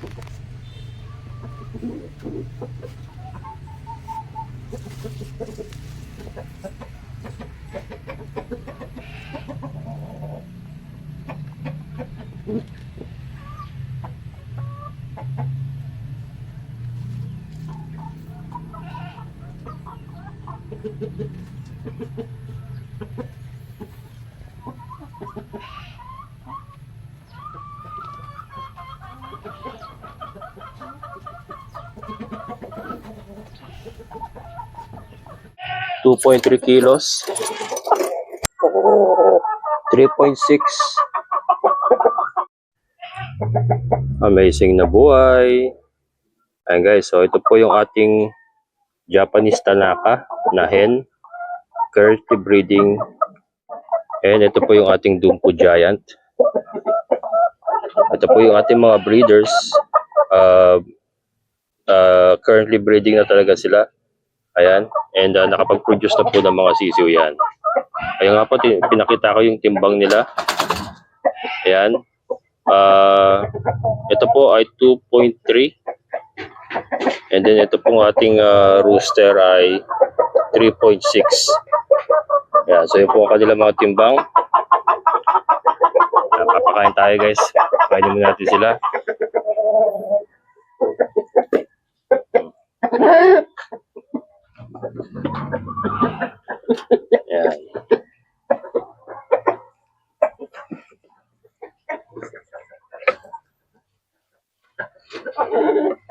Ha ha ha. 2.3 kilos. 3.6. Amazing na buhay. Ayan guys, so ito po yung ating Japanese Tanaka na hen. Currently breeding. And ito po yung ating Dumpo Giant. Ito po yung ating mga breeders. Uh, uh, currently breeding na talaga sila. Ayan. And uh, nakapag-produce na po ng mga sisiw yan. Ayun nga po, pinakita ko yung timbang nila. Ayan. Ah, ito po ay 2.3. And then ito pong ating ah, rooster ay 3.6. Ayan, so yun po ang kanilang mga timbang. Ayan, papakain tayo guys. Kainin muna natin sila. Ayan.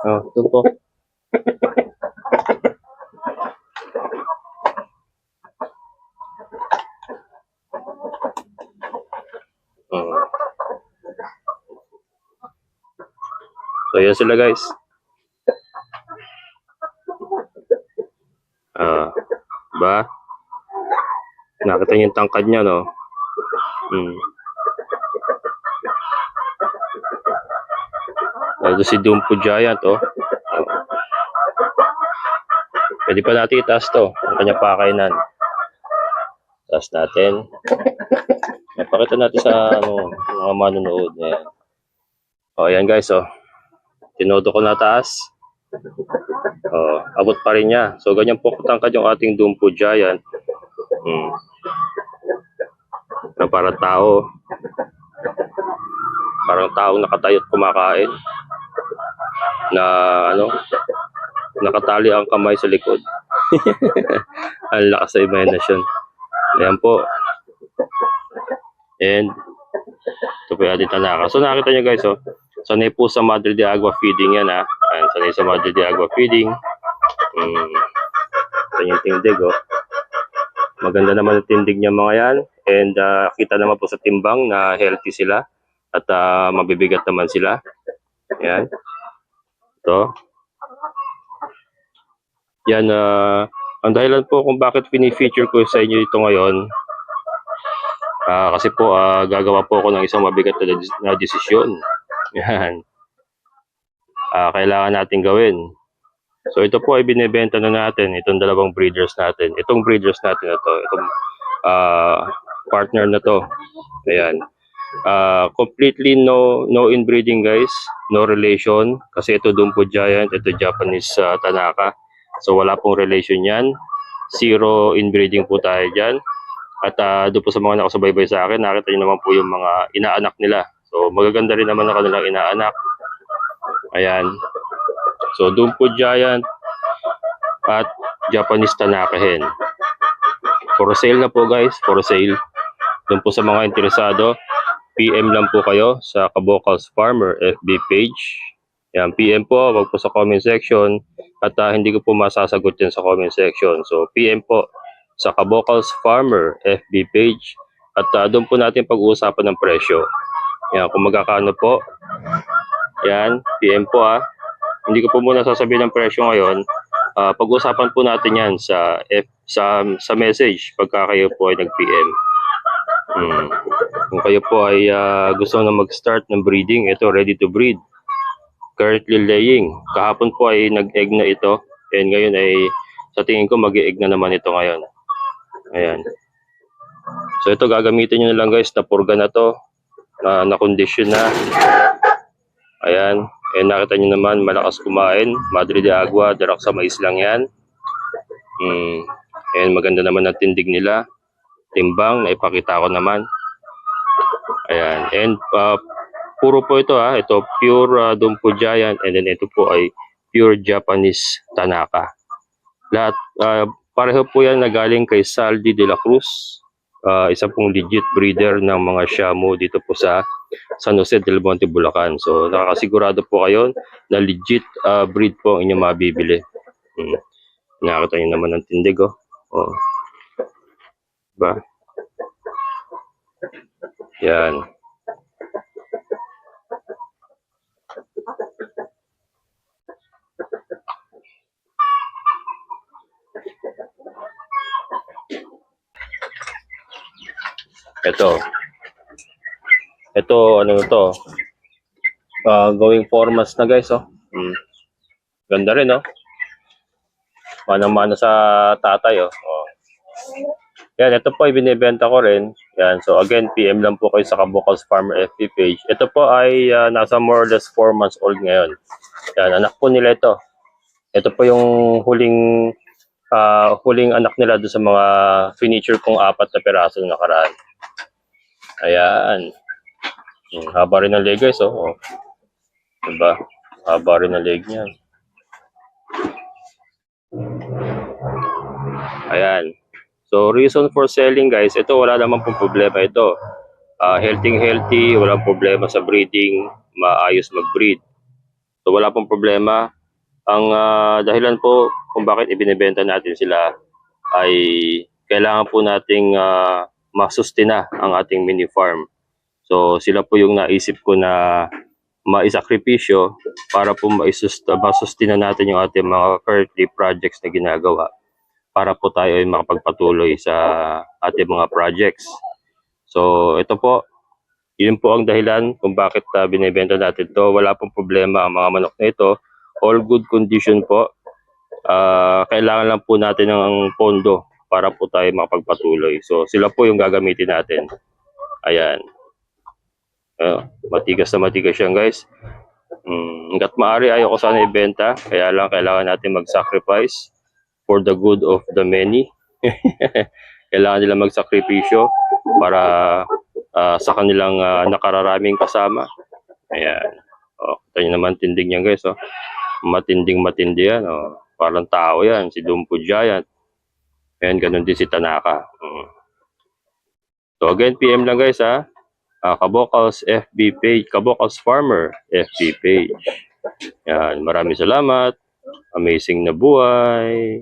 Oh, po. Mm. So, yan sila guys. Ah, ba? Nakita niyo yung tangkad niya, no? Hmm. Ito si Dumpo Giant, oh. Pwede pa natin itaas to, ang kanyang pakainan. Taas natin. Napakita natin sa ano, mga manonood. Ayan. O, ayan guys, oh. Tinodo ko na taas. Oh, abot pa rin niya. So, ganyan po katangkad yung ating Dumpo Giant. Hmm. Na para tao. Parang taong nakatayo at kumakain na ano nakatali ang kamay sa likod. Ang lakas sa imagination ayan po. And ito po yung ating tanaka. So nakita nyo guys oh. Sanay po sa Madre de Agua feeding yan ha. Ayan, sanay sa Madre de Agua feeding. Mm, ito yung tindig oh. Maganda naman ang tindig niya mga yan. And ah, kita naman po sa timbang na healthy sila at ah, mabibigat naman sila. Ayan ito. Yan, ah, ang dahilan po kung bakit fini-feature ko sa inyo ito ngayon, ah, kasi po ah, gagawa po ako ng isang mabigat na, des- na desisyon. Yan. Ah, kailangan natin gawin. So ito po ay binebenta na natin, itong dalawang breeders natin. Itong breeders natin na to, itong ah, partner na to. Ayan. Ah, completely no no inbreeding guys, no relation kasi ito Dumpo Giant, ito Japanese ah, Tanaka. So wala pong relation 'yan. Zero inbreeding po tayo diyan. At uh, doon po sa mga nakasubaybay sa akin, nakita niyo naman po yung mga inaanak nila. So magaganda rin naman ang kanilang inaanak. Ayan. So Dumpo Giant at Japanese Tanaka hen. For sale na po guys, for sale. Doon po sa mga interesado, PM lang po kayo sa Kabokals Farmer FB page. Yan, PM po, wag po sa comment section at ah, hindi ko po masasagot yan sa comment section. So, PM po sa Kabokals Farmer FB page at ah, doon po natin pag-uusapan ng presyo. Yan, kung magkakano po. Yan, PM po ah. Hindi ko po muna sasabihin ng presyo ngayon ah, pag-usapan po natin yan sa F, sa sa message pagka kayo po ay nag-PM. Hmm. Kung kayo po ay ah, gusto na mag-start ng breeding, ito ready to breed. Currently laying. Kahapon po ay nag-egg na ito and ngayon ay sa tingin ko mag-egg na naman ito ngayon. Ayan. So ito gagamitin nyo na lang guys na purga na to na na-condition na. Ayan. Eh nakita nyo naman malakas kumain. Madre de Agua, darak mais lang yan. Hmm. Ayan maganda naman ang tindig nila. Timbang, naipakita ko naman. Ayan. And uh, puro po ito ha. Ito pure uh, Dumpo Giant and then ito po ay pure Japanese Tanaka. Lahat, uh, pareho po yan na galing kay Saldi de la Cruz. Uh, isa pong legit breeder ng mga Shamu dito po sa San Jose del Monte, Bulacan. So nakakasigurado po kayo na legit uh, breed po ang inyong mabibili. Hmm. Nakakita naman ng tindig oh. oh. Diba? Yan. Ito. Ito, ano to? Ah, going four months na guys, oh. Hmm. Ganda rin, oh. Manang-mana sa tatay, oh. oh. Yan, ito po ay binibenta ko rin. Yan, so again, PM lang po kayo sa Kabukals Farmer FB page. Ito po ay ah, nasa more or less 4 months old ngayon. Yan, anak po nila ito. Ito po yung huling ah, huling anak nila doon sa mga furniture kong apat na piraso na nakaraan. Ayan. Hmm, haba rin ng leg guys, oh. oh. Diba? Haba rin ng leg niya. Ayan. So, reason for selling guys, ito wala naman pong problema ito. Ah, healthy healthy, walang problema sa breeding, maayos mag-breed. So, wala pong problema. Ang ah, dahilan po kung bakit ibinebenta natin sila ay kailangan po nating ah, masustina ang ating mini farm. So, sila po yung naisip ko na maisakripisyo para po maisus- masustina natin yung ating mga currently projects na ginagawa para po tayo ay makapagpatuloy sa ating mga projects. So, ito po, yun po ang dahilan kung bakit uh, binibenta natin to. Wala pong problema ang mga manok na ito. All good condition po. Ah, kailangan lang po natin ng pondo para po tayo makapagpatuloy. So, sila po yung gagamitin natin. Ayan. Uh, matigas na matigas yan guys. Mm, hanggat maaari ayoko sana ibenta. Kaya lang kailangan natin mag-sacrifice for the good of the many. kailangan nila magsakripisyo para ah, sa kanilang ah, nakararaming kasama. Ayan. Oh, kita naman tindig niyan guys. Oh. Matinding matindi yan. Oh. Parang tao yan. Si Dumpo Giant. Ayan, ganun din si Tanaka. Mm. So again, PM lang guys ha. Uh, Kabokals FB page, Kabokals Farmer FB page. Yan, maraming salamat. Amazing na buhay.